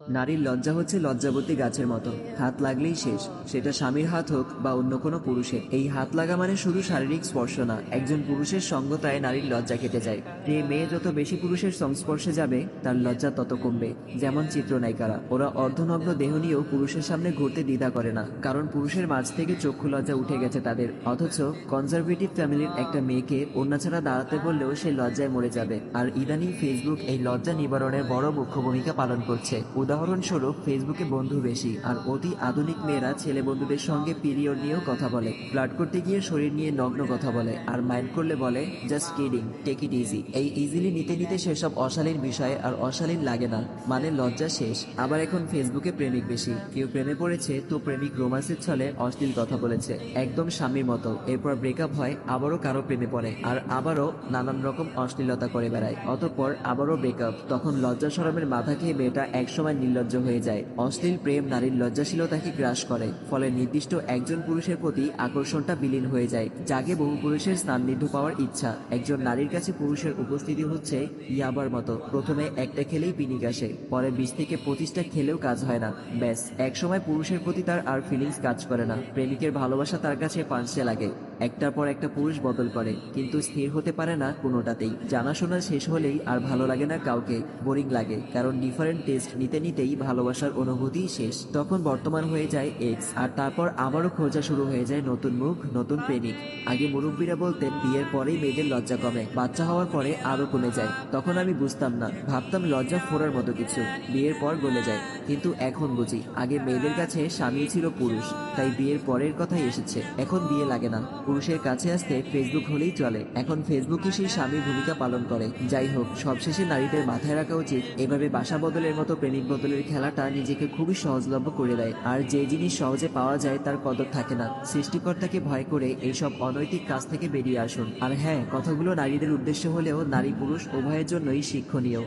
নারীর লজ্জা হচ্ছে লজ্জাবতী গাছের মতো। হাত লাগলেই শেষ। সেটা স্বামীর হাত হোক বা অন্য কোনো পুরুষের। এই হাত লাগা মানে শুধু শারীরিক স্পর্শ না, একজন পুরুষের সঙ্গতায় নারীর লজ্জা কেটে যায়। যে মেয়ে যত বেশি পুরুষের সংস্পর্শে যাবে, তার লজ্জা তত কমবে। যেমন চিত্রনায়িকারা, ওরা অর্ধনগ্ন দেহ নিয়েও পুরুষের সামনে ঘুরতে দ্বিধা করে না। কারণ পুরুষের মাঝ থেকে চক্ষু লজ্জা উঠে গেছে তাদের। অথচ কনজারভেটিভ ফ্যামিলির একটা মেয়েকে অন্য ছাড়া দাঁড়াতে বললেও সে লজ্জায় মরে যাবে। আর ইদানিং ফেসবুক এই লজ্জা নিবারণের বড় মুখ্য ভূমিকা পালন করছে। উদাহরণস্বরূপ, ফেসবুকে বন্ধু বেশি, আর অতি আধুনিক মেয়েরা ছেলে বন্ধুদের সঙ্গে পিরিয়ড নিয়েও কথা বলে। ফ্লার্ট করতে গিয়ে শরীর নিয়ে নগ্ন কথা বলে, আর মাইন্ড করলে বলে, just kidding, take it easy. এই ইজিলি নিতে নিতে সেসব অশালীন বিষয় আর অশালীন লাগে না মানে লজ্জা শেষ। আবার এখন ফেসবুকে প্রেমিক বেশি। কেউ প্রেমে পড়েছে, তো প্রেমিক রোমান্সের ছলে অশ্লীল কথা বলেছে, একদম স্বামীর মতো। এরপর ব্রেকআপ হয়, আবারও কারও প্রেমে পড়ে, আর আবারও নানান রকম অশ্লীলতা করে বেড়ায়। অতঃপর আবারও ব্রেকআপ তখন লজ্জা সরমের মাথা খেয়ে মেয়েটা একসময় নির্লজ্জ হয়ে যায়। অশ্লীল প্রেম নারীর লজ্জাশীলতাকে গ্রাস করে, ফলে নির্দিষ্ট একজন পুরুষের প্রতি আকর্ষণটা বিলীন হয়ে যায়, জাগে বহু পুরুষের স্নান্নিধ্য পাওয়ার ইচ্ছা। একজন নারীর কাছে পুরুষের উপস্থিতি হচ্ছে ইয়াবার মতো, প্রথমে একটা খেলেই পিনিক আসে, পরে বিশ থেকে পঁচিশটা খেলেও কাজ হয় না, ব্যাস, একসময় পুরুষের প্রতি তার আর ফিলিংস কাজ করে না, প্রেমিকের ভালোবাসা তার কাছে পাঁচশে লাগে, একটার পর একটা পুরুষ বদল করে, কিন্তু স্থির হতে পারে না কোনোটাতেই, জানাশোনা শেষ হলেই আর ভালো লাগে না কাউকে বোরিং লাগে, কারণ ডিফারেন্ট টেস্ট নিতে নিতেই ভালোবাসার অনুভূতি শেষ। তখন বর্তমান হয়ে যায় এক্স আর তারপর আবারও খোঁজা শুরু হয়ে যায় নতুন মুখ, নতুন প্রেমিক। আগে মুরব্বীরা বলতেন, বিয়ের পরেই মেয়েদের লজ্জা কমে, বাচ্চা হওয়ার পরে আরও কমে যায়। তখন আমি বুঝতাম না, ভাবতাম লজ্জা ফোরার মতো কিছু। বিয়ের পর গলে যায়। কিন্তু এখন বুঝি, আগে মেয়েদের কাছে স্বামী ছিল পুরুষ, তাই বিয়ের পরের কথাই এসেছে। এখন বিয়ে লাগে না। পুরুষের কাছে আসতে ফেসবুক হলেই চলে। এখন ফেসবুকই সেই স্বামীর ভূমিকা পালন করে। যাই হোক, সবশেষে নারীদের মাথায় রাখা উচিত, এভাবে বাসা বদলের মতো প্রেমিক বদলের খেলাটা নিজেকে খুবই সহজলভ্য করে দেয়। আর যে জিনিস সহজে পাওয়া যায় তার কদর থাকে না। সৃষ্টিকর্তাকে ভয় করে এইসব অনৈতিক কাজ থেকে বেরিয়ে আসুন। আর হ্যাঁ কথাগুলো নারীদের উদ্দেশ্য হলেও নারী পুরুষ উভয়ের জন্যই শিক্ষণীয়।